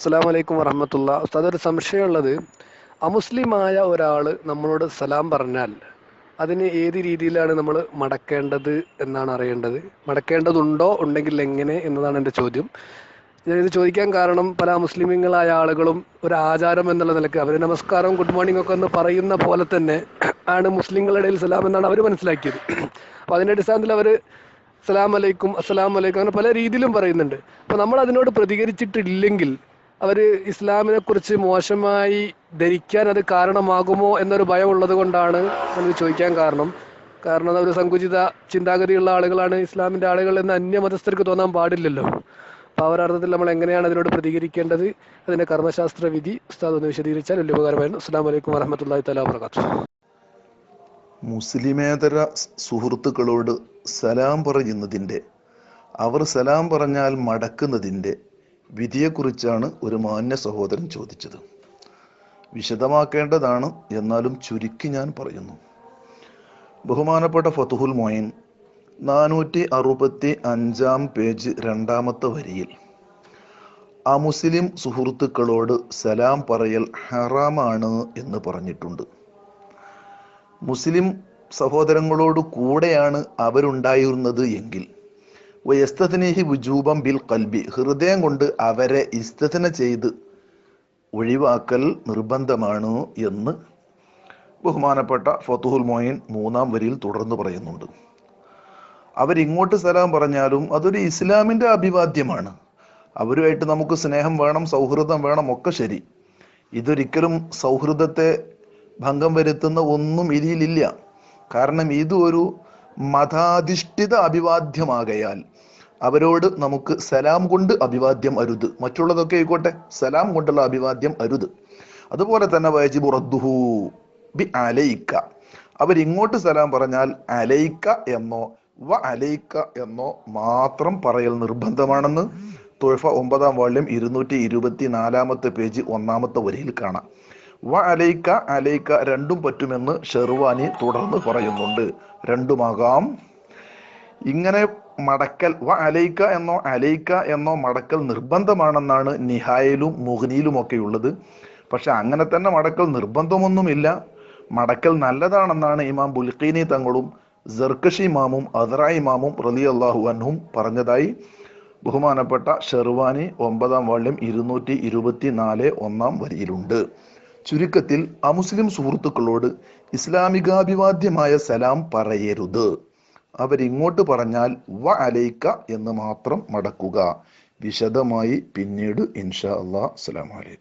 അസ്സാം വലൈക്കും വറഹമത്തുള്ള. ഉസ്താദ് ഒരു സംശയമുള്ളത് അമുസ്ലിമായ ഒരാൾ നമ്മളോട് സലാം പറഞ്ഞാൽ അതിന് ഏത് രീതിയിലാണ് നമ്മൾ മടക്കേണ്ടത് എന്നാണ് അറിയേണ്ടത്? മടക്കേണ്ടതുണ്ടോ? ഉണ്ടെങ്കിൽ എങ്ങനെ? എന്നതാണ് എന്റെ ചോദ്യം. ഞാനിത് ചോദിക്കാൻ കാരണം പല മുസ്ലിമീങ്ങളായ ആളുകളും ഒരു ആചാരം എന്നുള്ള നിലയ്ക്ക് അവർ നമസ്കാരം ഗുഡ് മോർണിംഗ് ഒക്കെ എന്ന് പറയുന്ന പോലെ തന്നെ ആണ് മുസ്ലിങ്ങളുടെ ഇടയിൽ സലാം എന്നാണ് അവർ മനസ്സിലാക്കിയത്. അപ്പോൾ അതിന്റെ അടിസ്ഥാനത്തിൽ അവർ സലാം അലൈക്കും അസ്സലാം അലൈക്കും അങ്ങനെ പല രീതിയിലും പറയുന്നുണ്ട്. അപ്പോൾ നമ്മൾ അതിനോട് പ്രതികരിച്ചിട്ടില്ലെങ്കിൽ അവർ ഇസ്ലാമിനെ കുറിച്ച് മോശമായി ധരിക്കാൻ അത് കാരണമാകുമോ എന്നൊരു ഭയം ഉള്ളത് കൊണ്ടാണ് നമുക്ക് ചോദിക്കാൻ കാരണം. കാരണം അവർ സങ്കുചിത ചിന്താഗതിയുള്ള ആളുകളാണ്. ഇസ്ലാമിന്റെ ആളുകൾ എന്ന് അന്യമതസ്ഥർക്ക് തോന്നാൻ പാടില്ലല്ലോ. ഒരു അർത്ഥത്തിൽ നമ്മൾ എങ്ങനെയാണ് അതിനോട് പ്രതികരിക്കേണ്ടത്? അതിന്റെ കർമ്മശാസ്ത്ര വിധി ഉസ്താദ് ഒന്ന് വിശദീകരിച്ചാൽ വലിയ ഉപകാരമായിരുന്നു. അസ്സാം വലൈക്കും വറഹമത്തല്ലാ തലാ വർക്കാത്തു മുസ്ലിമേതര സുഹൃത്തുക്കളോട് സലാം പറയുന്നതിന്റെ അവർ സലാം പറഞ്ഞാൽ മടക്കുന്നതിന്റെ വിധിയെക്കുറിച്ചാണ് ഒരു മാന്യ സഹോദരൻ ചോദിച്ചത്. വിശദമാക്കേണ്ടതാണ് എന്നാലും ചുരുക്കി ഞാൻ പറയുന്നു. ബഹുമാനപ്പെട്ട ഫതുഹുൽ മൊയിൻ നാനൂറ്റി അറുപത്തി അഞ്ചാം പേജ് രണ്ടാമത്തെ വരിയിൽ ആ മുസ്ലിം സുഹൃത്തുക്കളോട് സലാം പറയൽ ഹറാമാണ് എന്ന് പറഞ്ഞിട്ടുണ്ട്. മുസ്ലിം സഹോദരങ്ങളോട് കൂടെയാണ് അവരുണ്ടായിരുന്നത് എങ്കിൽ വയസ്തനേഹി വുജൂബം ബിൽ കൽബി ഹൃദയം കൊണ്ട് അവരെ ഇസ്തഥന ചെയ്ത് ഒഴിവാക്കൽ നിർബന്ധമാണ് എന്ന് ബഹുമാനപ്പെട്ട ഫത്തുഹുൽ മോയിൻ മൂന്നാം വരിയിൽ തുടർന്ന് പറയുന്നുണ്ട്. അവരിങ്ങോട്ട് സലാം പറഞ്ഞാലും അതൊരു ഇസ്ലാമിന്റെ അഭിവാദ്യമാണ്. അവരുമായിട്ട് നമുക്ക് സ്നേഹം വേണം സൗഹൃദം വേണം ഒക്കെ ശരി. ഇതൊരിക്കലും സൗഹൃദത്തെ ഭംഗം വരുത്തുന്ന ഒന്നും ഇതിലില്ല കാരണം ഇത് ഒരു മതാധിഷ്ഠിത അഭിവാദ്യമാകയാൽ അവരോട് നമുക്ക് സലാം കൊണ്ട് അഭിവാദ്യം അരുത്. മറ്റുള്ളതൊക്കെ ആയിക്കോട്ടെ സലാം കൊണ്ടുള്ള അഭിവാദ്യം അരുത്. അതുപോലെ തന്നെ വയജിബു റദ്ദുഹു ബി അലൈക്ക. അവരിങ്ങോട്ട് സലാം പറഞ്ഞാൽ അലൈക്ക എന്നോ വ അലൈക്ക എന്നോ മാത്രം പറയൽ നിർബന്ധമാണെന്ന് തൊഴഫ ഒമ്പതാം വാള്യം ഇരുന്നൂറ്റി ഇരുപത്തി നാലാമത്തെ പേജ് ഒന്നാമത്തെ വരിയിൽ കാണാം. വ അലൈക്ക അലൈക്ക രണ്ടും പറ്റുമെന്ന് ഷെർവാനി തുടർന്ന് പറയുന്നുണ്ട്. രണ്ടുമാകാം. ഇങ്ങനെ മടക്കൽ വ അലൈക്ക എന്നോ അലൈക്ക എന്നോ മടക്കൽ നിർബന്ധമാണെന്നാണ് നിഹായിലും മുഹ്നിയിലും ഒക്കെ ഉള്ളത് പക്ഷെ അങ്ങനെ തന്നെ മടക്കൽ നിർബന്ധമൊന്നുമില്ല. മടക്കൽ നല്ലതാണെന്നാണ് ഇമാം ബുൽഖീനി തങ്ങളും ജർക്കഷി ഇമാമും അദറായി ഇമാമും റലി അള്ളാഹു അൻഹും പറഞ്ഞതായി. ബഹുമാനപ്പെട്ട ഷെർവാനി ഒമ്പതാം വാള്യം ഇരുന്നൂറ്റി ഇരുപത്തി നാല് ഒന്നാം വരിയിലുണ്ട്. ചുരുക്കത്തിൽ അമുസ്ലിം സുഹൃത്തുക്കളോട് ഇസ്ലാമികാഭിവാദ്യമായ സലാം പറയരുത്. അവരിങ്ങോട്ട് പറഞ്ഞാൽ വ അലൈക്ക എന്ന് മാത്രം മടക്കുക. വിശദമായി പിന്നീട് ഇൻഷാ അള്ളാഹ് അസ്സലാമലൈക്കും